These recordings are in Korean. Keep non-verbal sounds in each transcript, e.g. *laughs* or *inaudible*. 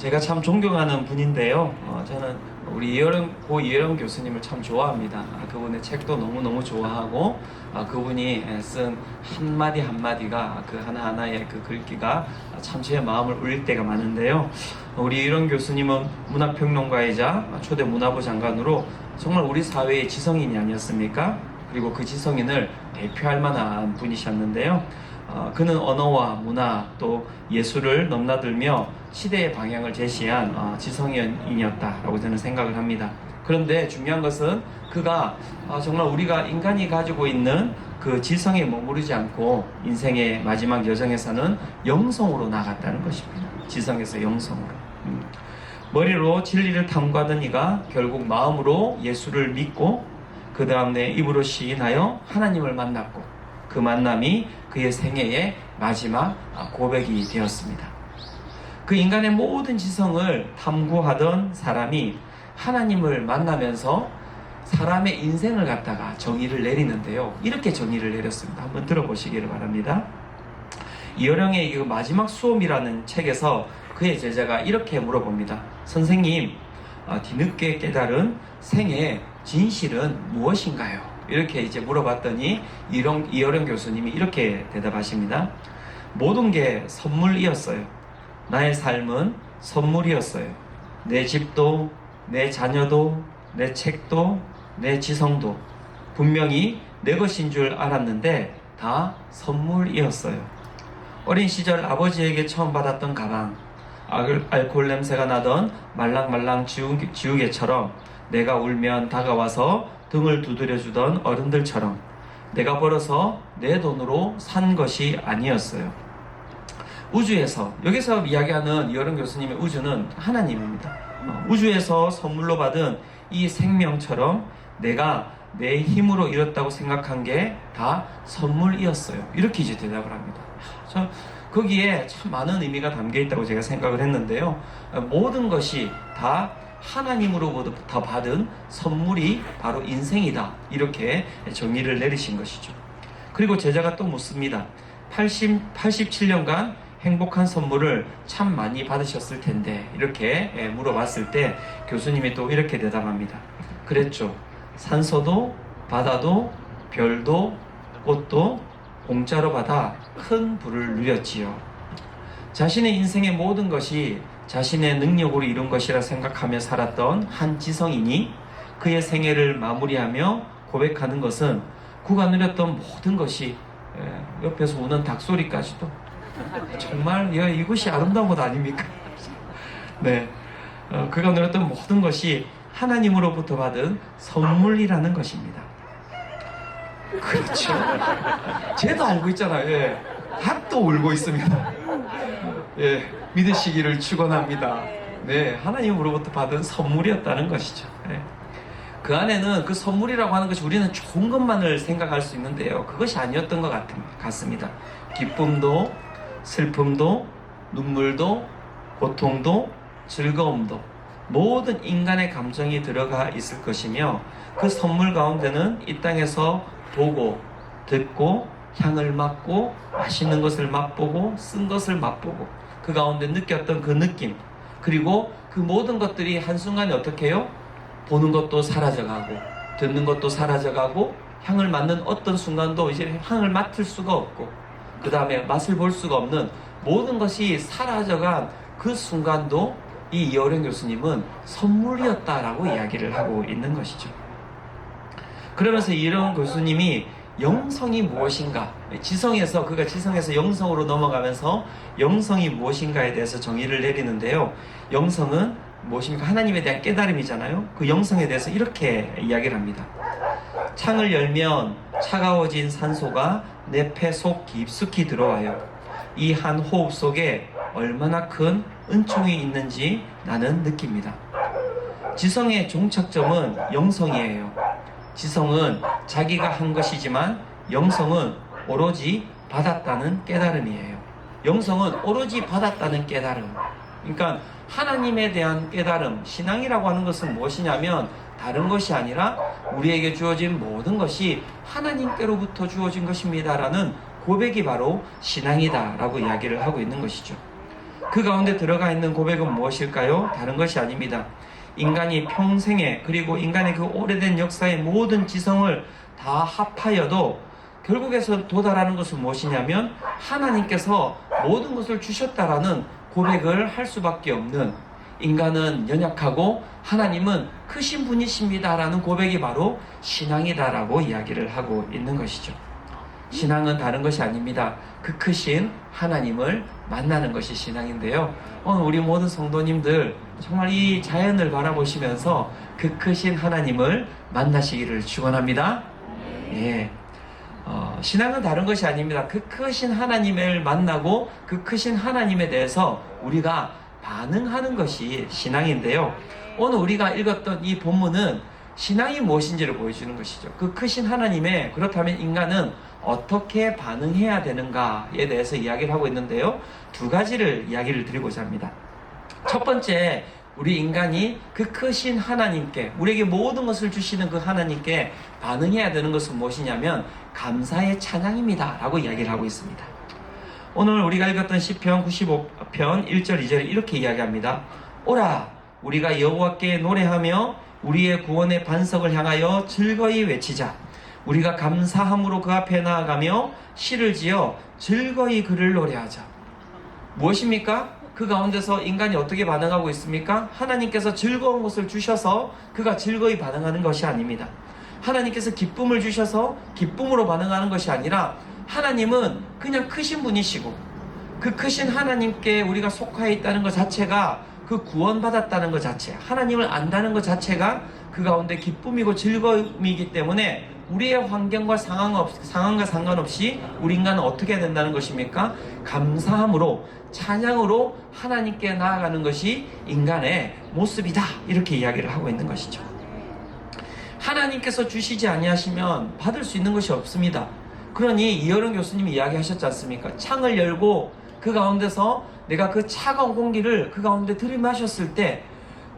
제가 참 존경하는 분인데요. 어, 저는 우리 이여령 고 이여령 교수님을 참 좋아합니다. 아, 그분의 책도 너무 너무 좋아하고 아, 그분이 쓴 한마디 한마디가 그 하나 하나의 그 글귀가 참 제 마음을 울릴 때가 많은데요. 우리 이여령 교수님은 문학평론가이자 초대 문화부 장관으로 정말 우리 사회의 지성인이 아니었습니까? 그리고 그 지성인을 대표할 만한 분이셨는데요. 어, 그는 언어와 문화 또 예술을 넘나들며 시대의 방향을 제시한 어, 지성인이었다라고 저는 생각을 합니다. 그런데 중요한 것은 그가 어, 정말 우리가 인간이 가지고 있는 그 지성에 머무르지 않고 인생의 마지막 여정에서는 영성으로 나갔다는 것입니다. 지성에서 영성으로. 음. 머리로 진리를 탐구하던 이가 결국 마음으로 예수를 믿고 그 다음에 입으로 시인하여 하나님을 만났고 그 만남이 그의 생애의 마지막 고백이 되었습니다. 그 인간의 모든 지성을 탐구하던 사람이 하나님을 만나면서 사람의 인생을 갖다가 정의를 내리는데요. 이렇게 정의를 내렸습니다. 한번 들어보시기를 바랍니다. 이어령의 그 마지막 수업이라는 책에서 그의 제자가 이렇게 물어봅니다. 선생님, 어, 뒤늦게 깨달은 생의 진실은 무엇인가요? 이렇게 이제 물어봤더니 이어령 교수님이 이렇게 대답하십니다. 모든 게 선물이었어요. 나의 삶은 선물이었어요. 내 집도, 내 자녀도, 내 책도, 내 지성도 분명히 내 것인 줄 알았는데 다 선물이었어요. 어린 시절 아버지에게 처음 받았던 가방, 알- 알코올 냄새가 나던 말랑말랑 지우개, 지우 개처럼 내가 울면 다가와서 등을 두드려주던 어른들처럼 내가 벌어서 내 돈으로 산 것이 아니었어요. 우주에서 여기서 이야기하는 이어른 교수님의 우주는 하나님입니다. 어, 우주에서 선물로 받은 이 생명처럼 내가 내 힘으로 이뤘다고 생각한 게 다 선물이었어요. 이렇게 이제 대답을 합니다. 저 거기에 참 많은 의미가 담겨 있다고 제가 생각을 했는데요. 어, 모든 것이 다 하나님으로부터 받은 선물이 바로 인생이다. 이렇게 정의를 내리신 것이죠. 그리고 제자가 또 묻습니다. 80, 87년간 행복한 선물을 참 많이 받으셨을 텐데 이렇게 예, 물어봤을 때 교수님이 또 이렇게 대답합니다. 그랬죠. 산소도 바다도 별도 꽃도 공짜로 받아 큰 부를 누렸지요. 자신의 인생의 모든 것이 자신의 능력으로 이룬 것이라 생각하며 살았던 한 지성인이 그의 생애를 마무리하며 고백하는 것은 그가 누렸던 모든 것이 예, 옆에서 우는 닭소리까지도 정말 야, 이것이 아름다운 것 아닙니까? *laughs* 네, 어, 그가 누렸던 모든 것이 하나님으로부터 받은 선물이라는 것입니다. 그렇죠. *laughs* 쟤도 알고 있잖아요. 예. 닭도 울고 있습니다. 예, 믿으시기를 축원합니다. 네, 하나님으로부터 받은 선물이었다는 것이죠. 예. 그 안에는 그 선물이라고 하는 것이 우리는 좋은 것만을 생각할 수 있는데요. 그것이 아니었던 것 같, 같습니다. 기쁨도, 슬픔도, 눈물도, 고통도, 즐거움도, 모든 인간의 감정이 들어가 있을 것이며 그 선물 가운데는 이 땅에서 보고, 듣고, 향을 맡고, 맛있는 것을 맛보고, 쓴 것을 맛보고, 그 가운데 느꼈던 그 느낌, 그리고 그 모든 것들이 한순간에 어떻게 해요? 보는 것도 사라져가고 듣는 것도 사라져가고 향을 맡는 어떤 순간도 이제 향을 맡을 수가 없고 그 다음에 맛을 볼 수가 없는 모든 것이 사라져간 그 순간도 이 이어령 교수님은 선물이었다라고 이야기를 하고 있는 것이죠. 그러면서 이런 교수님이 영성이 무엇인가 지성에서 그가 지성에서 영성으로 넘어가면서 영성이 무엇인가에 대해서 정의를 내리는데요. 영성은 무엇입니까? 하나님에 대한 깨달음이잖아요. 그 영성에 대해서 이렇게 이야기를 합니다. 창을 열면 차가워진 산소가 내 폐 속 깊숙이 들어와요. 이 한 호흡 속에 얼마나 큰 은총이 있는지 나는 느낍니다. 지성의 종착점은 영성이에요. 지성은 자기가 한 것이지만 영성은 오로지 받았다는 깨달음이에요. 영성은 오로지 받았다는 깨달음. 그러니까 하나님에 대한 깨달음, 신앙이라고 하는 것은 무엇이냐면 다른 것이 아니라 우리에게 주어진 모든 것이 하나님께로부터 주어진 것입니다라는 고백이 바로 신앙이다라고 이야기를 하고 있는 것이죠. 그 가운데 들어가 있는 고백은 무엇일까요? 다른 것이 아닙니다. 인간이 평생에 그리고 인간의 그 오래된 역사의 모든 지성을 다 합하여도 결국에서 도달하는 것은 무엇이냐면 하나님께서 모든 것을 주셨다라는 고백을 할 수밖에 없는 인간은 연약하고 하나님은 크신 분이십니다라는 고백이 바로 신앙이다라고 이야기를 하고 있는 것이죠. 신앙은 다른 것이 아닙니다. 그 크신 하나님을 만나는 것이 신앙인데요. 오늘 우리 모든 성도님들 정말 이 자연을 바라보시면서 그 크신 하나님을 만나시기를 축원합니다. 예. 어, 신앙은 다른 것이 아닙니다. 그 크신 하나님을 만나고 그 크신 하나님에 대해서 우리가 반응하는 것이 신앙인데요. 오늘 우리가 읽었던 이 본문은 신앙이 무엇인지를 보여주는 것이죠. 그 크신 하나님의 그렇다면 인간은 어떻게 반응해야 되는가에 대해서 이야기를 하고 있는데요. 두 가지를 이야기를 드리고자 합니다. 첫 번째, 우리 인간이 그 크신 하나님께, 우리에게 모든 것을 주시는 그 하나님께 반응해야 되는 것은 무엇이냐면, 감사의 찬양입니다. 라고 이야기를 하고 있습니다. 오늘 우리가 읽었던 시편 95편 1절 2절에 이렇게 이야기합니다. 오라 우리가 여호와께 노래하며 우리의 구원의 반석을 향하여 즐거이 외치자. 우리가 감사함으로 그 앞에 나아가며 시를 지어 즐거이 그를 노래하자. 무엇입니까? 그 가운데서 인간이 어떻게 반응하고 있습니까? 하나님께서 즐거운 것을 주셔서 그가 즐거이 반응하는 것이 아닙니다. 하나님께서 기쁨을 주셔서 기쁨으로 반응하는 것이 아니라 하나님은 그냥 크신 분이시고 그 크신 하나님께 우리가 속하여 있다는 것 자체가 그 구원받았다는 것 자체, 하나님을 안다는 것 자체가 그 가운데 기쁨이고 즐거움이기 때문에 우리의 환경과 상황 없, 상황과 상관없이 우리 인간은 어떻게 해야 된다는 것입니까? 감사함으로 찬양으로 하나님께 나아가는 것이 인간의 모습이다 이렇게 이야기를 하고 있는 것이죠. 하나님께서 주시지 아니하시면 받을 수 있는 것이 없습니다. 그러니 이여름 교수님이 이야기하셨지 않습니까? 창을 열고 그 가운데서 내가 그 차가운 공기를 그 가운데 들이마셨을 때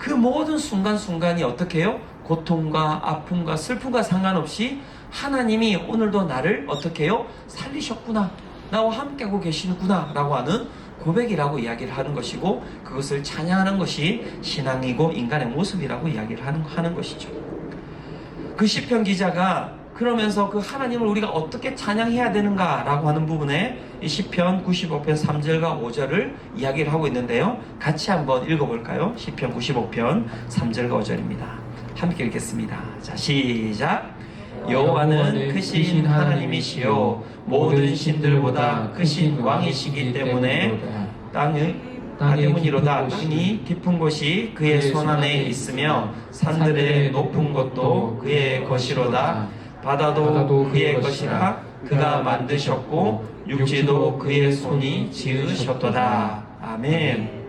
그 모든 순간순간이 어떻게 해요? 고통과 아픔과 슬픔과 상관없이 하나님이 오늘도 나를 어떻게 해요? 살리셨구나. 나와 함께하고 계시는구나. 라고 하는 고백이라고 이야기를 하는 것이고 그것을 찬양하는 것이 신앙이고 인간의 모습이라고 이야기를 하는, 하는 것이죠. 그 시편 기자가 그러면서 그 하나님을 우리가 어떻게 찬양해야 되는가라고 하는 부분에 이 시편 95편 3절과 5절을 이야기를 하고 있는데요. 같이 한번 읽어볼까요? 시편 95편 3절과 5절입니다. 함께 읽겠습니다. 자, 시작. 여호와는 크신 하나님이시요 모든 신들보다 크신 왕이시기 때문에 땅의 아데문이로다 땅이 깊은 곳이 그의 손 안에 있으며 산들의 높은 곳도 그의 것이로다 바다도 그의 것이라. 그가 만드셨고 육지도 그의 손이 지으셨도다. 아멘.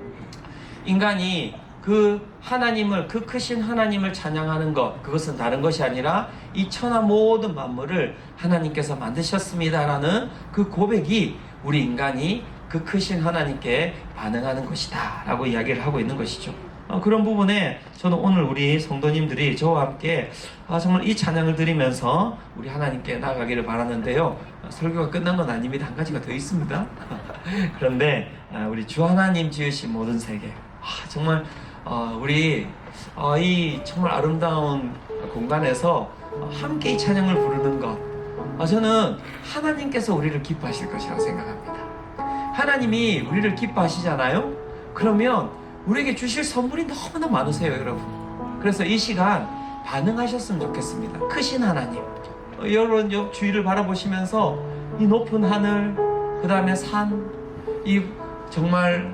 인간이 그 하나님을 그 크신 하나님을 찬양하는 것 그것은 다른 것이 아니라 이 천하 모든 만물을 하나님께서 만드셨습니다라는 그 고백이 우리 인간이 그 크신 하나님께 반응하는 것이다 라고 이야기를 하고 있는 것이죠 어, 그런 부분에 저는 오늘 우리 성도님들이 저와 함께 아, 정말 이 찬양을 드리면서 우리 하나님께 나아가기를 바라는데요. 어, 설교가 끝난 건 아닙니다. 한 가지가 더 있습니다. *laughs* 그런데 아, 우리 주 하나님 지으신 모든 세계. 아, 정말 어, 우리 어, 이 정말 아름다운 공간에서 어, 함께 이 찬양을 부르는 것. 어, 저는 하나님께서 우리를 기뻐하실 것이라고 생각합니다. 하나님이 우리를 기뻐하시잖아요? 그러면 우리에게 주실 선물이 너무나 많으세요 여러분 그래서 이 시간 반응하셨으면 좋겠습니다 크신 하나님 어, 여러분 옆 주위를 바라보시면서 이 높은 하늘 그 다음에 산 이 정말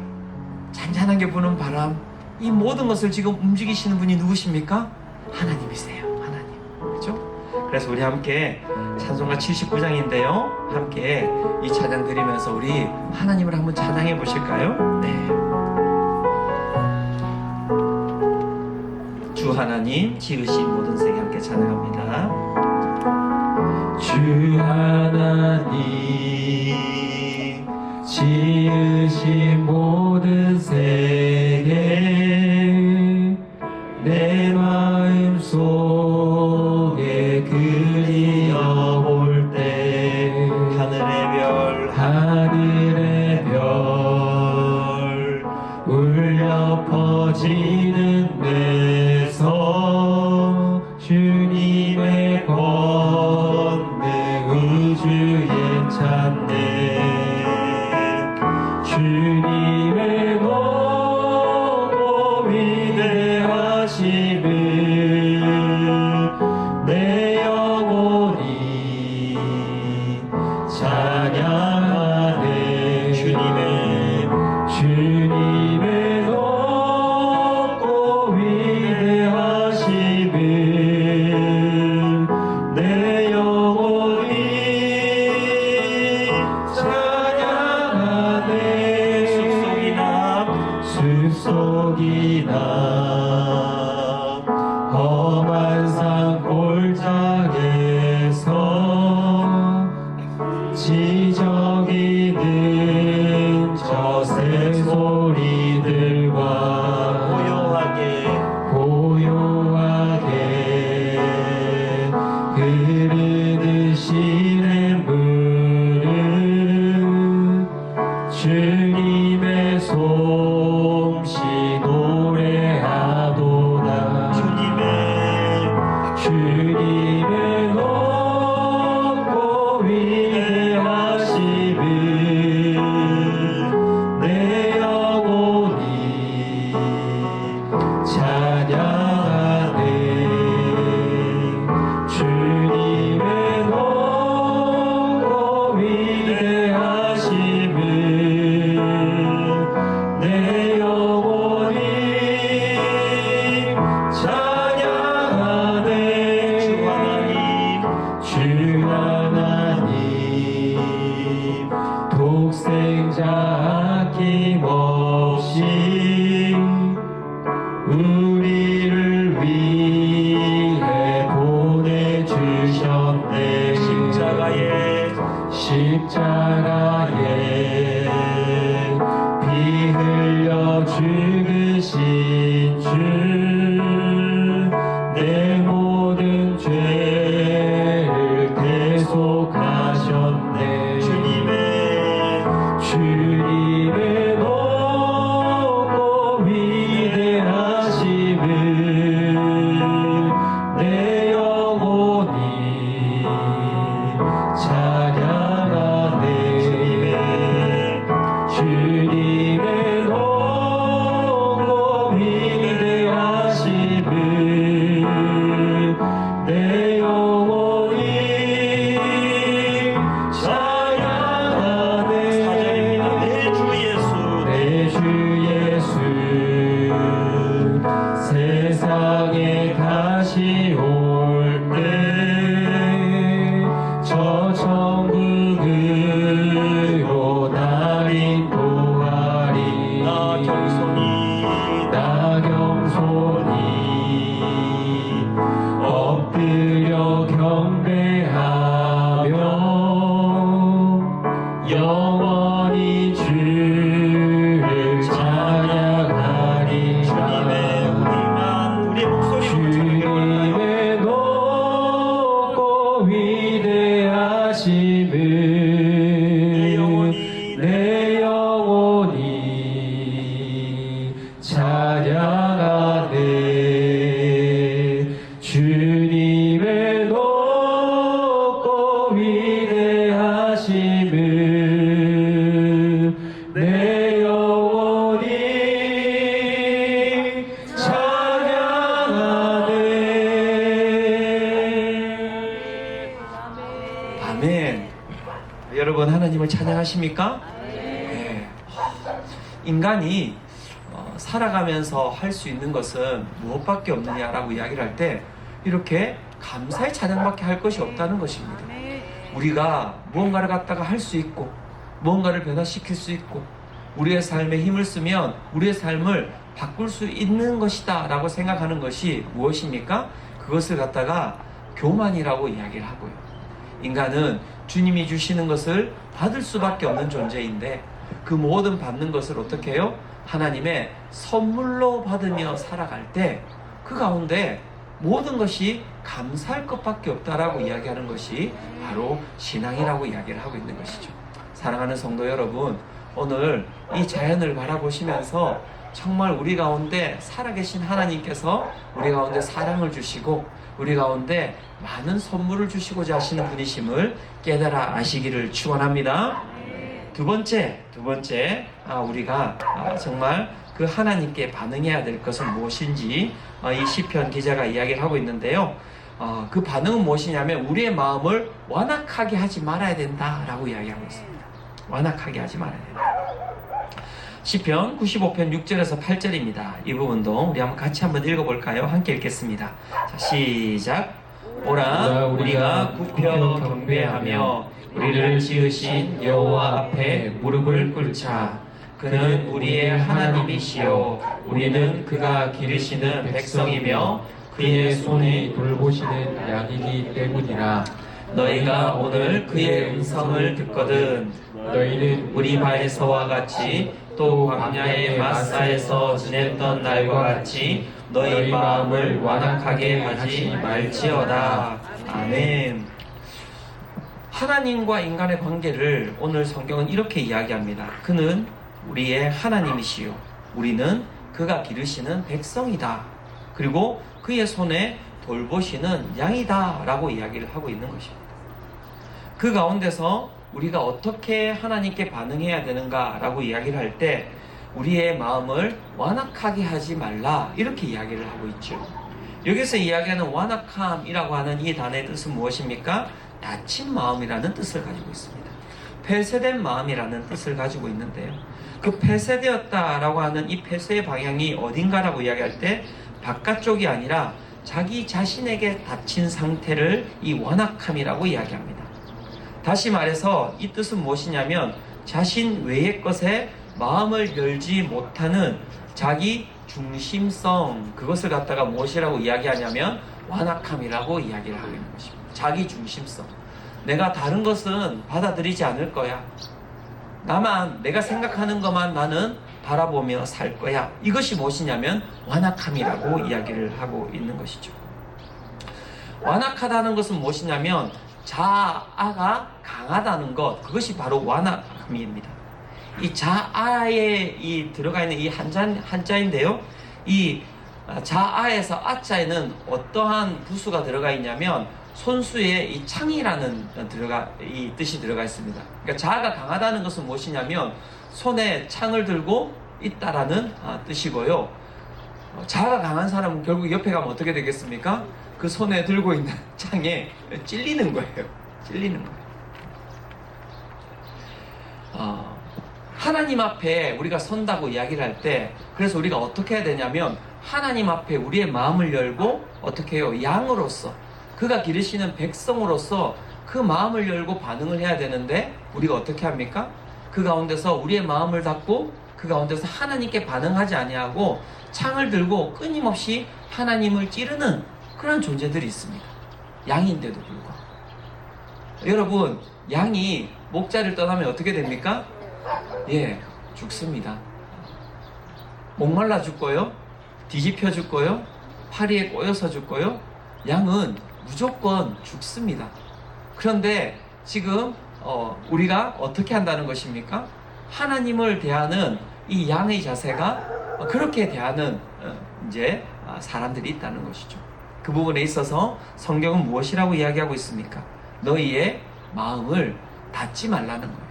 잔잔하게 부는 바람 이 모든 것을 지금 움직이시는 분이 누구십니까? 하나님이세요. 하나님. 그렇죠? 그래서 우리 함께 찬송가 79장인데요. 함께 이 찬양 드리면서 우리 하나님을 한번 찬양해 보실까요? 네. 주 하나님 지으신 모든 세계 함께 찬양합니다. 주 하나님 지으신 모든 세계 내 천 내 영혼이 찬양하네 아멘. 여러분 하나님을 찬양하십니까? 네. 인간이 어, 살아가면서 할 수 있는 것은 무엇밖에 없느냐라고 이야기를 할 때 이렇게 감사의 찬양밖에 할 것이 없다는 것입니다. 우리가 무언가를 갖다가 할 수 있고 무언가를 변화시킬 수 있고 우리의 삶에 힘을 쓰면 우리의 삶을 바꿀 수 있는 것이다 라고 생각하는 것이 무엇입니까? 그것을 갖다가 교만이라고 이야기를 하고요. 인간은 주님이 주시는 것을 받을 수밖에 없는 존재인데 그 모든 받는 것을 어떻게 해요? 하나님의 선물로 받으며 살아갈 때 그 가운데 모든 것이 감사할 것밖에 없다라고 이야기하는 것이 바로 신앙이라고 이야기를 하고 있는 것이죠. 사랑하는 성도 여러분, 오늘 이 자연을 바라보시면서 정말 우리 가운데 살아계신 하나님께서 우리 가운데 사랑을 주시고 우리 가운데 많은 선물을 주시고자 하시는 분이심을 깨달아 아시기를 축원합니다. 두 번째, 두 번째, 아, 우리가 아, 정말 그 하나님께 반응해야 될 것은 무엇인지 아, 이 시편 기자가 이야기를 하고 있는데요. 어, 그 반응은 무엇이냐면 우리의 마음을 완악하게 하지 말아야 된다라고 이야기하고 있습니다. 완악하게 하지 말아야 된다. 시편 95편 6절에서 8절입니다. 이 부분도 우리 한번 같이 한번 읽어볼까요? 함께 읽겠습니다. 자, 시작. 오라 우리가 굽혀 경배하며 우리를 지으신 여호와 앞에 무릎을 꿇자 그는 우리의 하나님이시요 우리는 그가 기르시는 백성이며 그의 손이 돌보시는 양이기 때문이라 너희가 오늘 그의 음성을 듣거든 너희는 우리 바에서와 같이 또 광야의 마사에서 지냈던 날과 같이 너희 마음을 완악하게 하지 말지어다. 아멘. 하나님과 인간의 관계를 오늘 성경은 이렇게 이야기합니다. 그는 우리의 하나님이시요. 우리는 그가 기르시는 백성이다. 그리고 그의 손에 돌보시는 양이다. 라고 이야기를 하고 있는 것입니다. 그 가운데서 우리가 어떻게 하나님께 반응해야 되는가라고 이야기를 할 때 우리의 마음을 완악하게 하지 말라 이렇게 이야기를 하고 있죠. 여기서 이야기하는 완악함이라고 하는 이 단어의 뜻은 무엇입니까? 다친 마음이라는 뜻을 가지고 있습니다. 폐쇄된 마음이라는 뜻을 가지고 있는데요. 그 폐쇄되었다라고 하는 이 폐쇄의 방향이 어딘가라고 이야기할 때 바깥쪽이 아니라 자기 자신에게 닫힌 상태를 이 완악함이라고 이야기합니다. 다시 말해서 이 뜻은 무엇이냐면 자신 외의 것에 마음을 열지 못하는 자기 중심성 그것을 갖다가 무엇이라고 이야기하냐면 완악함이라고 이야기를 하고 있는 것입니다. 자기 중심성. 내가 다른 것은 받아들이지 않을 거야. 나만 내가 생각하는 것만 나는 바라보며 살 거야. 이것이 무엇이냐면 완악함이라고 이야기를 하고 있는 것이죠. 완악하다는 것은 무엇이냐면 자아가 강하다는 것 그것이 바로 완악함입니다. 이 자아에 이 들어가 있는 이 한자 한자인데요. 이 자아에서 아자에는 어떠한 부수가 들어가 있냐면 손수에 이 창이라는 들어가 이 뜻이 들어가 있습니다. 그러니까 자아가 강하다는 것은 무엇이냐면 손에 창을 들고 있다라는 아, 뜻이고요. 어, 자아가 강한 사람은 결국 옆에 가면 어떻게 되겠습니까? 그 손에 들고 있는 *laughs* 창에 찔리는 거예요. 찔리는 거예요. 어, 하나님 앞에 우리가 선다고 이야기를 할 때, 그래서 우리가 어떻게 해야 되냐면, 하나님 앞에 우리의 마음을 열고, 어떻게 해요? 양으로서, 그가 기르시는 백성으로서 그 마음을 열고 반응을 해야 되는데, 우리가 어떻게 합니까? 그 가운데서 우리의 마음을 닫고, 그 가운데서 하나님께 반응하지 아니하고, 창을 들고 끊임없이 하나님을 찌르는 그런 존재들이 있습니다. 양인데도 불구하고. 여러분, 양이 목자를 떠나면 어떻게 됩니까? 예, 죽습니다. 목말라 죽고요, 뒤집혀 죽고요, 파리에 꼬여서 죽고요, 양은 무조건 죽습니다. 그런데 지금 어, 우리가 어떻게 한다는 것입니까? 하나님을 대하는 이 양의 자세가 어, 그렇게 대하는 어, 이제 아, 사람들이 있다는 것이죠. 그 부분에 있어서 성경은 무엇이라고 이야기하고 있습니까? 너희의 마음을 닫지 말라는 거예요.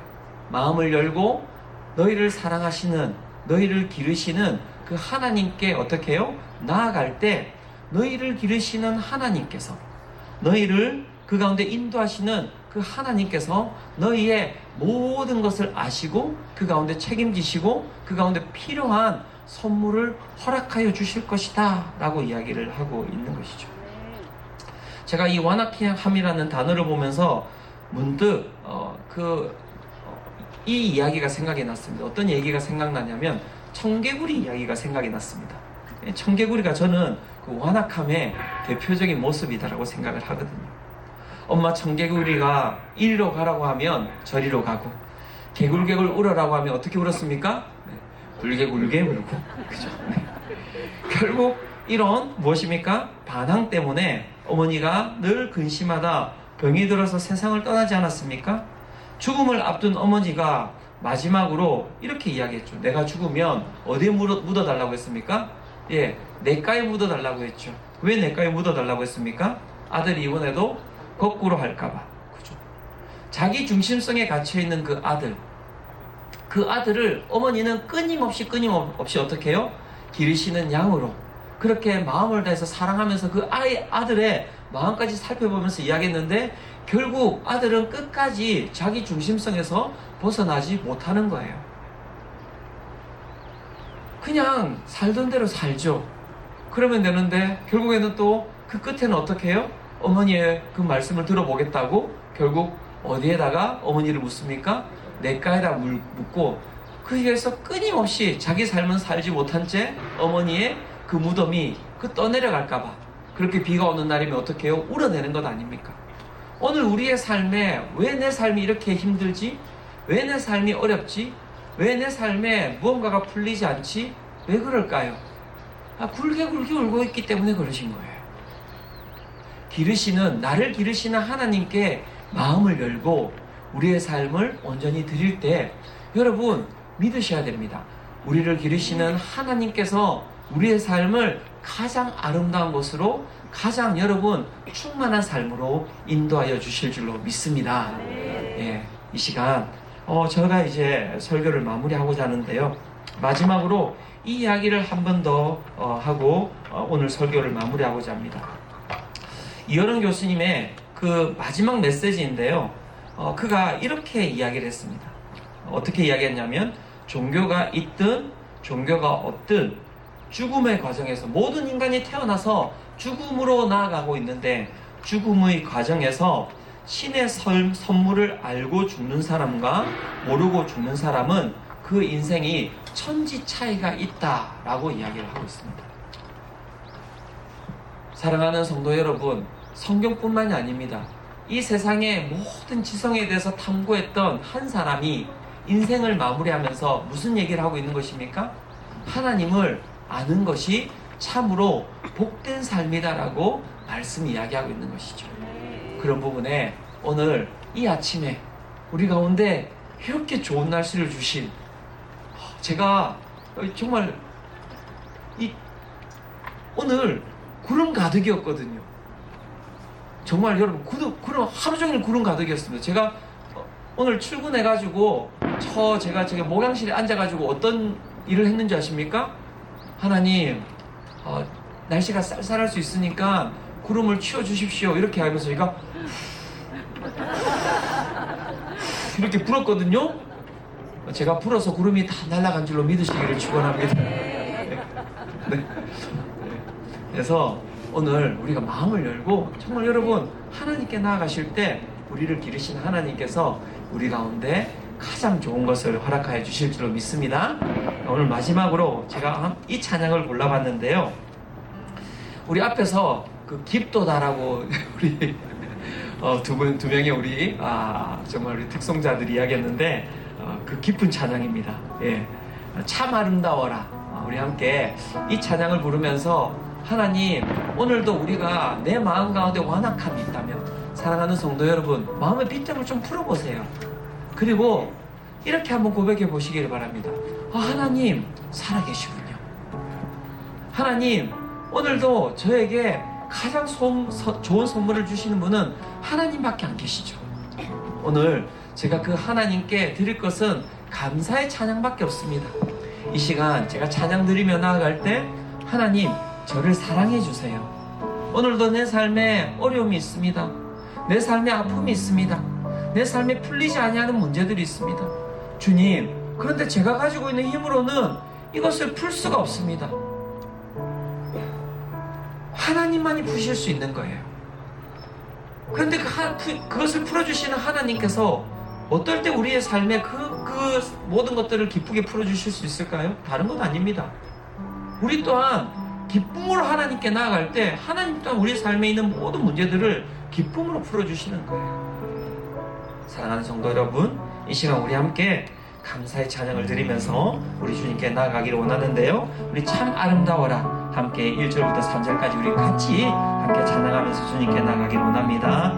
마음을 열고 너희를 사랑하시는 너희를 기르시는 그 하나님께 어떻게 해요? 나아갈 때 너희를 기르시는 하나님께서 너희를 그 가운데 인도하시는 그 하나님께서 너희의 모든 것을 아시고 그 가운데 책임지시고 그 가운데 필요한 선물을 허락하여 주실 것이다 라고 이야기를 하고 있는 것이죠. 제가 이 완악함이라는 단어를 보면서 문득 어, 그, 어, 이 이야기가 생각이 났습니다. 어떤 얘기가 생각나냐면 청개구리 이야기가 생각이 났습니다. 예, 청개구리가 저는 그 완악함의 대표적인 모습이다라고 생각을 하거든요. 엄마 청개구리가 이리로 가라고 하면 저리로 가고 개굴개굴 울어라고 하면 어떻게 울었습니까? 네, 굴개굴개 울고 그죠? 네. *laughs* 결국 이런 무엇입니까? 반항 때문에 어머니가 늘 근심하다 병이 들어서 세상을 떠나지 않았습니까? 죽음을 앞둔 어머니가 마지막으로 이렇게 이야기했죠. 내가 죽으면 어디에 묻어, 묻어달라고 했습니까? 예, 내가에 묻어달라고 했죠. 왜 내가에 묻어달라고 했습니까? 아들이 이번에도 거꾸로 할까봐. 그죠? 자기 중심성에 갇혀있는 그 아들. 그 아들을 어머니는 끊임없이 끊임없이 어떻게 해요? 기르시는 양으로. 그렇게 마음을 다해서 사랑하면서 그 아이, 아들의 마음까지 살펴보면서 이야기했는데 결국 아들은 끝까지 자기 중심성에서 벗어나지 못하는 거예요. 그냥 살던 대로 살죠. 그러면 되는데 결국에는 또 그 끝에는 어떻게 해요? 어머니의 그 말씀을 들어보겠다고 결국 어디에다가 어머니를 묻습니까? 내가에다 물- 묻고 그에서 끊임없이 자기 삶은 살지 못한 채 어머니의 그 무덤이 그 떠내려갈까봐 그렇게 비가 오는 날이면 어떻게 해요? 울어내는 것 아닙니까? 오늘 우리의 삶에 왜 내 삶이 이렇게 힘들지? 왜 내 삶이 어렵지? 왜 내 삶에 무언가가 풀리지 않지? 왜 그럴까요? 아, 굴게 굴게 울고 있기 때문에 그러신 거예요. 기르시는 나를 기르시는 하나님께 마음을 열고 우리의 삶을 온전히 드릴 때 여러분 믿으셔야 됩니다. 우리를 기르시는 하나님께서 우리의 삶을 가장 아름다운 것으로 가장 여러분 충만한 삶으로 인도하여 주실 줄로 믿습니다. 예, 이 시간 어, 제가 이제 설교를 마무리하고자 하는데요. 마지막으로 이 이야기를 한 번더 어, 하고 어, 오늘 설교를 마무리하고자 합니다. 이현은 교수님의 그 마지막 메시지인데요. 어, 그가 이렇게 이야기를 했습니다. 어떻게 이야기했냐면 종교가 있든 종교가 없든 죽음의 과정에서 모든 인간이 태어나서 죽음으로 나아가고 있는데 죽음의 과정에서 신의 설- 선물을 알고 죽는 사람과 모르고 죽는 사람은 그 인생이 천지 차이가 있다라고 이야기를 하고 있습니다. 사랑하는 성도 여러분, 성경뿐만이 아닙니다. 이 세상의 모든 지성에 대해서 탐구했던 한 사람이 인생을 마무리하면서 무슨 얘기를 하고 있는 것입니까? 하나님을 아는 것이 참으로 복된 삶이다라고 말씀 이야기하고 있는 것이죠. 그런 부분에 오늘 이 아침에 우리 가운데 이렇게 좋은 날씨를 주신 제가 정말 이 오늘 구름 가득이었거든요. 정말 여러분 구름, 구름 하루 종일 구름 가득이었습니다. 제가 어, 오늘 출근해가지고 저 제가 제가 목양실에 앉아가지고 어떤 일을 했는지 아십니까? 하나님 어, 날씨가 쌀쌀할 수 있으니까 구름을 치워 주십시오. 이렇게 하면서 제가 *laughs* 이렇게 불었거든요. 제가 불어서 구름이 다 날아간 줄로 믿으시기를 축원합니다. 네. 네. 그래서 오늘 우리가 마음을 열고 정말 여러분 하나님께 나아가실 때 우리를 기르신 하나님께서 우리 가운데 가장 좋은 것을 허락하여 주실 줄로 믿습니다. 오늘 마지막으로 제가 이 찬양을 골라봤는데요. 우리 앞에서 그 깊도다라고 *laughs* 우리 어, 두 분, 두 명의 우리, 아, 정말 우리 특송자들이 이야기했는데, 어, 그 깊은 찬양입니다. 예. 참 아름다워라. 어, 우리 함께 이 찬양을 부르면서 하나님, 오늘도 우리가 내 마음 가운데 완악함이 있다면, 사랑하는 성도 여러분, 마음의 빗장을 좀 풀어보세요. 그리고 이렇게 한번 고백해 보시기를 바랍니다. 아, 하나님, 살아계시군요. 하나님, 오늘도 저에게 가장 소- 서- 좋은 선물을 주시는 분은 하나님밖에 안 계시죠. 오늘 제가 그 하나님께 드릴 것은 감사의 찬양밖에 없습니다. 이 시간 제가 찬양 드리며 나아갈 때 하나님 저를 사랑해 주세요. 오늘도 내 삶에 어려움이 있습니다. 내 삶에 아픔이 있습니다. 내 삶에 풀리지 아니하는 문제들이 있습니다. 주님, 그런데 제가 가지고 있는 힘으로는 이것을 풀 수가 없습니다. 하나님만이 푸실 수 있는 거예요. 그런데 그 하, 푸, 그것을 풀어주시는 하나님께서 어떨 때 우리의 삶에 그, 그 모든 것들을 기쁘게 풀어주실 수 있을까요? 다른 건 아닙니다. 우리 또한 기쁨으로 하나님께 나아갈 때 하나님 또한 우리 삶에 있는 모든 문제들을 기쁨으로 풀어주시는 거예요. 사랑하는 성도 여러분, 이 시간 우리 함께 감사의 찬양을 드리면서 우리 주님께 나아가기를 원하는데요. 우리 참 아름다워라. 함께 1절부터 3절까지 우리 같이 함께 찬양하면서 주님께 나아가기를 원합니다.